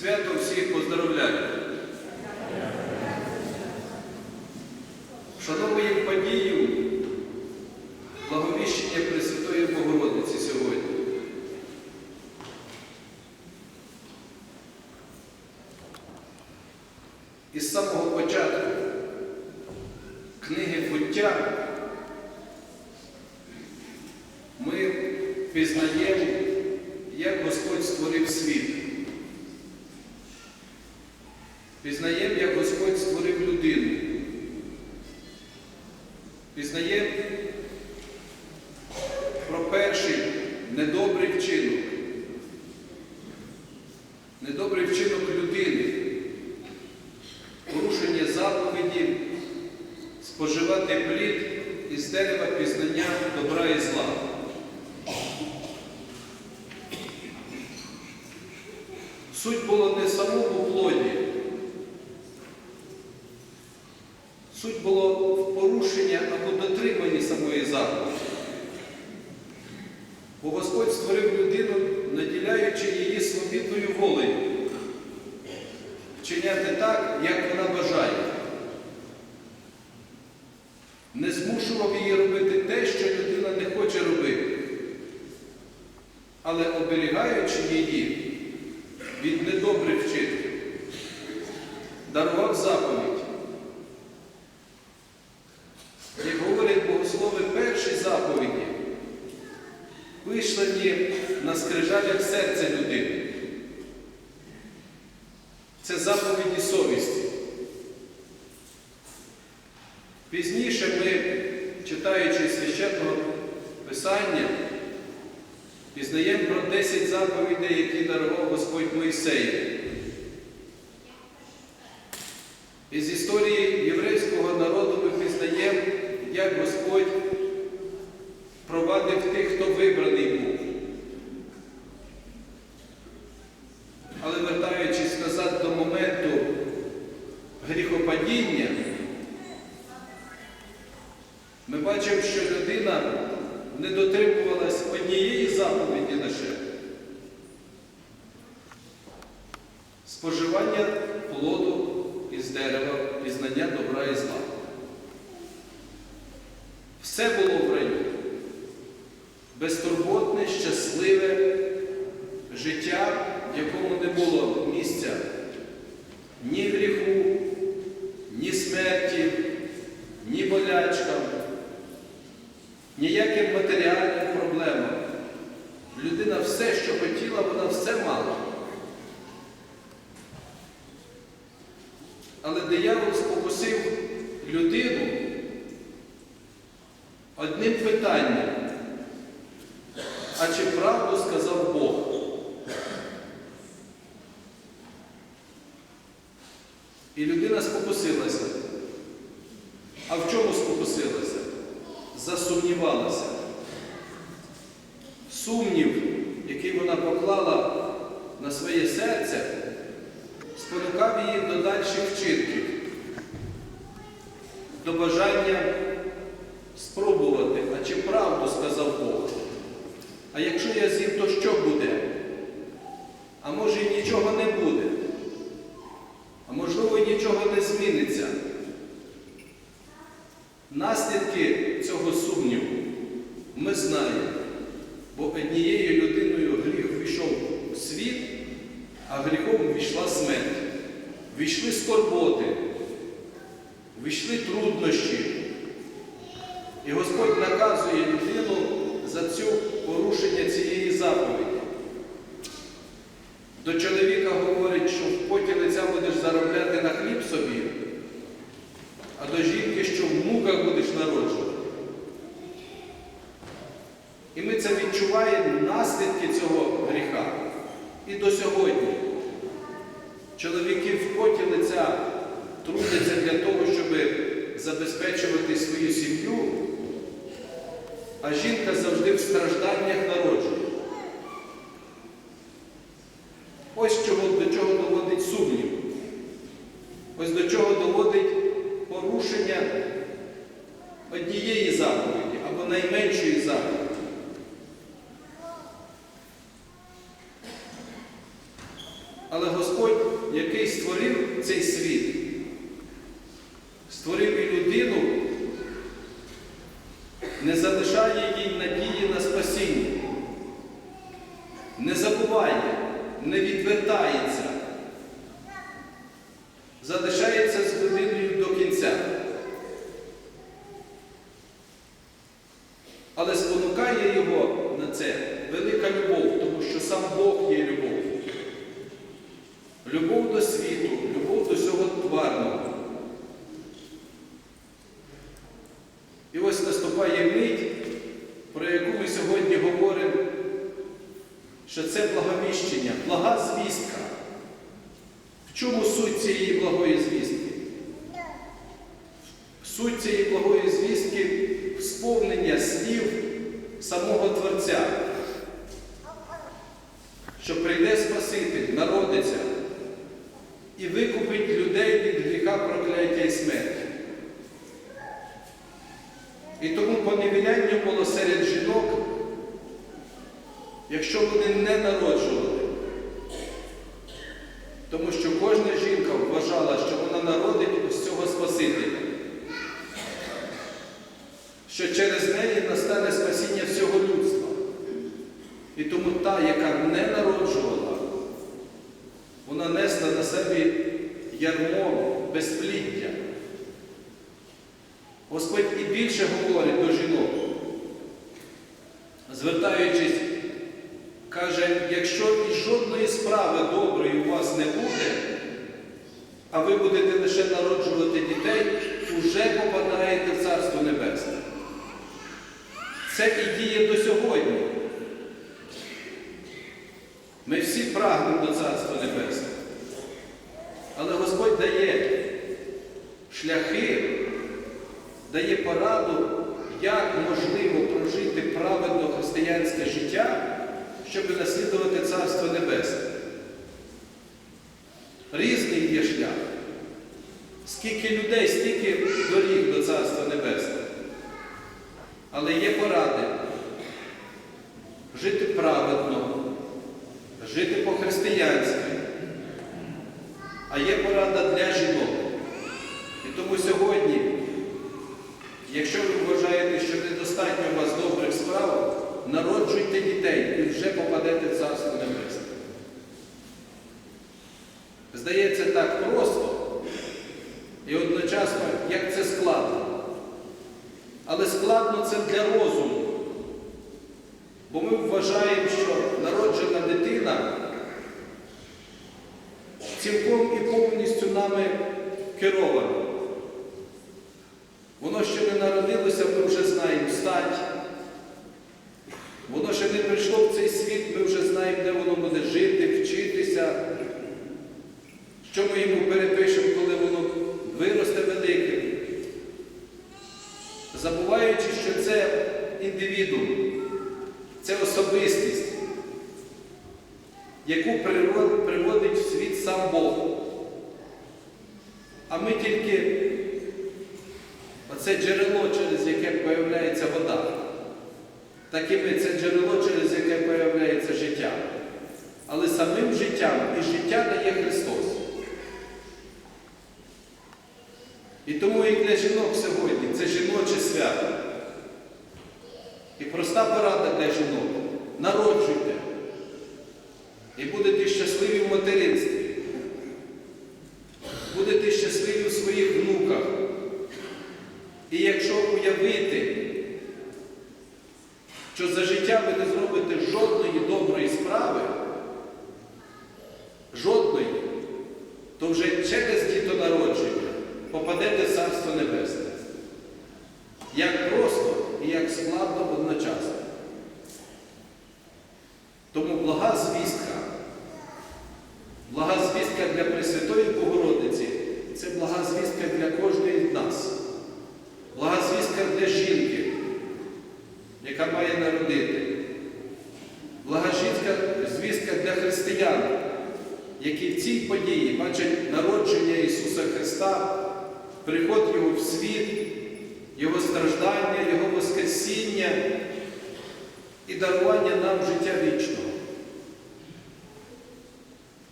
Свято всіх поздравляю. Шановуємо подію благовіщення Пресвятої Богородиці сьогодні. Із самого початку книги буття ми пізнаємо, як Господь створив світ. Пізнаємо, як Господь створив людину. Пізнаємо про перший недобрий вчинок. Недобрий вчинок людини, порушення заповіді, споживати плід із дерева пізнання добра і зла. Суть була не в самому плоді. Суть було в порушенні або дотриманні самої заповіді. Бо Господь створив людину, наділяючи її свобідною волею, вчиняти так, як вона бажає. Не змушував її робити те, що людина не хоче робити, але оберігаючи її від недобрих вчинків, дарував заповідь. Як говорять богослови, перші заповіді вишлені на скрижалях серця людини. Це заповіді совісті. Пізніше ми, читаючи священного Писання, пізнаємо про 10 заповідей, які дарував Господь Мойсею. Із історії єврейського народу ми пізнаємо, як Господь провадив тих, хто вибраний був. Але вертаючись назад до моменту гріхопадіння, ми бачимо, що людина не дотримувалась однієї заповіді лише споживання плоду із дерева, пізнання добра і зла. Все було в раю. Безтурботне, щасливе життя, в якому не було місця ні гріху, ні смерті, ні болячкам, ніяким матеріальним проблемам. Людина все, що хотіла, вона все мала. Але диявол спокусив людину одним питанням. А чи правду сказав Бог? І людина спокусилася. А в чому спокусилася? Засумнівалася. Сумнів, який вона поклала на своє серце, спонукав її до дальших вчинків, до бажання спробувати, а чи правду сказав Бог. А якщо я з'їм, то що буде? А може і нічого не буде. А можливо, і нічого не зміниться. Наслідки цього сумніву ми знаємо, бо однією людиною гріх війшов у світ, а гріхом війшла смерть. Війшли скорботи, війшли труднощі. І Господь наказує людину за цю порушення цієї заповіді. До чоловіка говорить, що в поті лиця будеш заробляти на хліб собі, а до жінки, що в муках будеш народжувати. І ми це відчуваємо наслідки цього гріха. І до сьогодні. Чоловіки в поті лиця трудяться для того, щоб забезпечувати свою сім'ю, а жінка завжди в стражданнях народжує. Ось чого, до чого доводить сумнів. Ось до чого доводить порушення однієї заповіді або найменшої заповіді. Але Але Господь, який створив цей світ, створив і людину, не залишає їй надії на спасіння, не забуває, не відвертається, залишається з людиною до кінця. Але спонукає його на це велика любов, тому що сам Бог є любов. Любов до світу, любов до всього тварного. І ось наступає мить, про яку ми сьогодні говоримо, що це благовіщення, блага звістка. В чому суть цієї благої звістки? Суть цієї благої звістки сповнення слів самого Творця, що прийде Спаситель, народиться і викупить людей від гріха прокляття і смерті. І тому поневіряння було серед жінок, якщо вони не народжували. Тому що кожна жінка вважала, що вона народить ось цього Спасителя, що через неї настане спасіння всього людства. І тому та, яка не народжувала, вона несла на себе ярмо безпліддя. Господь і більше говорить до жінок, звертаючись, каже, якщо і жодної справи доброї у вас не буде, а ви будете лише народжувати дітей, уже попадаєте в Царство Небесне. Це і діє до сьогодні. Ми всі прагнемо до Царства Небесного. Але Господь дає шляхи, дає пораду, як можливо прожити праведно християнське життя, щоб наслідувати Царство Небесне. Різний є шлях. Скільки людей, стільки доріг до Царства Небесного. Але є поради жити праведно, жити по-християнськи. А є порада для жінок. І тому сьогодні, якщо ви вважаєте, що недостатньо у вас добрих справ, народжуйте дітей і вже попадете в Царство Небесне. Здається, так просто і одночасно, як це складно. Але складно це для розуму. Бо ми вважаємо, що народжена дитина цілком і повністю нами керована. Воно ще не народилося, ми вже знаємо стать. Воно ще не прийшло в цей світ, ми вже знаємо, де воно буде жити, вчитися, що ми йому перепишемо, коли воно виросте великим. Забуваючи, що це індивідуум, це особистість, яку приводить в світ сам Бог. А ми тільки оце джерело, через яке появляється вода. Так і ми це джерело, через яке появляється життя. Але самим життям і життя дає Христос. І тому і для жінок сьогодні це жіноче свято. І проста порада для жінок. Народжуйте. І будете щасливі в материнстві. Будете щасливі у своїх внуках. І якщо уявити, що за життя ви не зробите жодної доброї справи, жодної, то вже через дітонародження попадете в Царство Небесне. Як просто і як складно одночасно. Тому блага звістка, блага звістка для Пресвятої Богородиці це блага звістка для кожної з нас. Блага звістка для жінки, яка має народити. Блага звістка для християн, які в цій події бачать народження Ісуса Христа, приход Його в світ, Його страждання, Його Воскресіння і дарування нам життя вічного.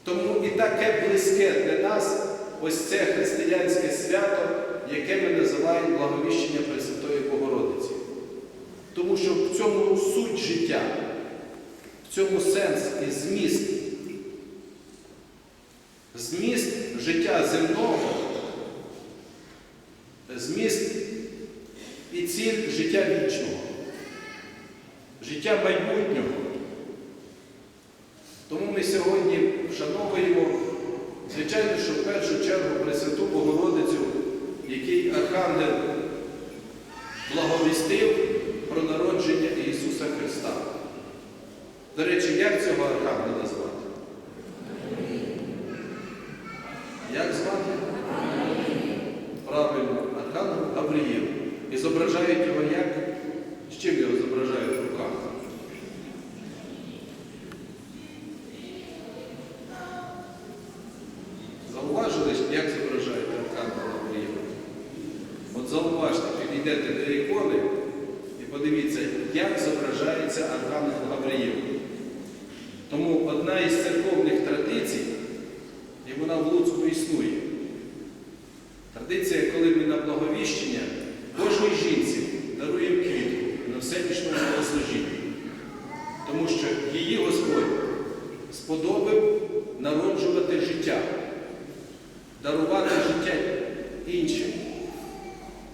Тому і таке близьке для нас ось це християнське свято, яке ми називаємо благовіщення Пресвятої Богородиці. Тому що в цьому суть життя, в цьому сенс і зміст. Зміст життя земного, зміст і ціль життя вічного, життя майбутнього. Тому ми сьогодні вшановуємо, звичайно, що в першу чергу Пресвяту Богородицю, який Архангел благовістив про народження Ісуса Христа. До речі, як цього Архангела звати? Як звати? Правильно, Архангел Гавриїл. І зображають його як? З чим його зображають в руках? Зауважили, як зображають Архангела Гавриїла? От зауважте, підійдете до ікони і подивіться, як зображається Архангел Гавриїл. Тому одна із церковних традицій, і вона в Луцьку існує. Традиція, коли ми на благовіщення кожній жінці даруємо квітку на всенічному богослужінні. Тому що її Господь сподобав народжувати життя, дарувати життя іншим.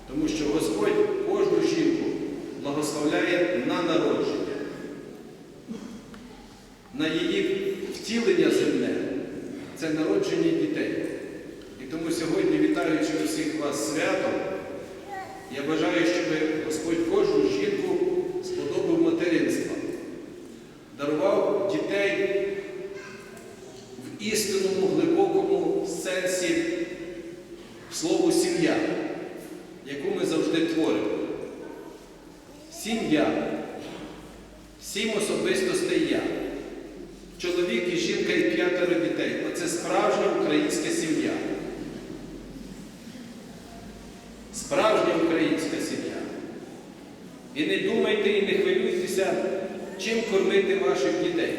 Тому що Господь кожну жінку благословляє на народження, на її втілення земне це народження дітей. І тому сьогодні, вітаючи усіх вас святом, я бажаю, щоб Господь кожну жінку сподобав материнства, дарував дітей в істинному, глибокому сенсі слову сім'я, яку ми завжди творимо. Сім'я, сім особистостей я. Чоловік і жінка і п'ятеро дітей. Оце справжня українська сім'я. Справжня українська сім'я. І не думайте і не хвилюйтеся, чим кормити ваших дітей.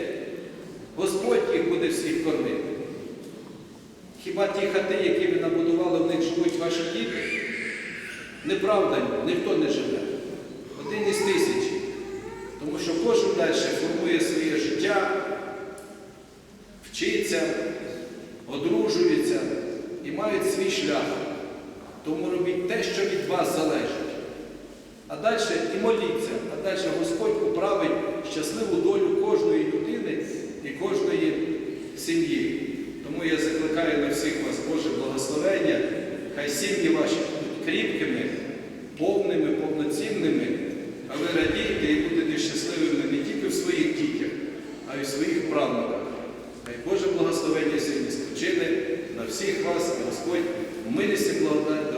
Господь їх буде всіх кормити. Хіба ті хати, які ви набудували, в них живуть ваші діти? Неправда, ніхто не живе. Один із тисячі. Тому що кожен далі формує своє життя, вчиться, одружується і мають свій шлях. Тому робіть те, що від вас залежить. А далі і моліться, а далі Господь управить щасливу долю кожної людини і кожної сім'ї. Тому я закликаю на всіх вас Боже благословення, хай сім'ї ваші будуть кріпкими, повними, повноцінними, а ви радійте і будете щасливими не тільки в своїх дітях, а й в своїх правнуках. Хай Боже благословення сьогодні спочине на всіх вас, і Господь в милісті благодать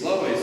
слава Ісусу.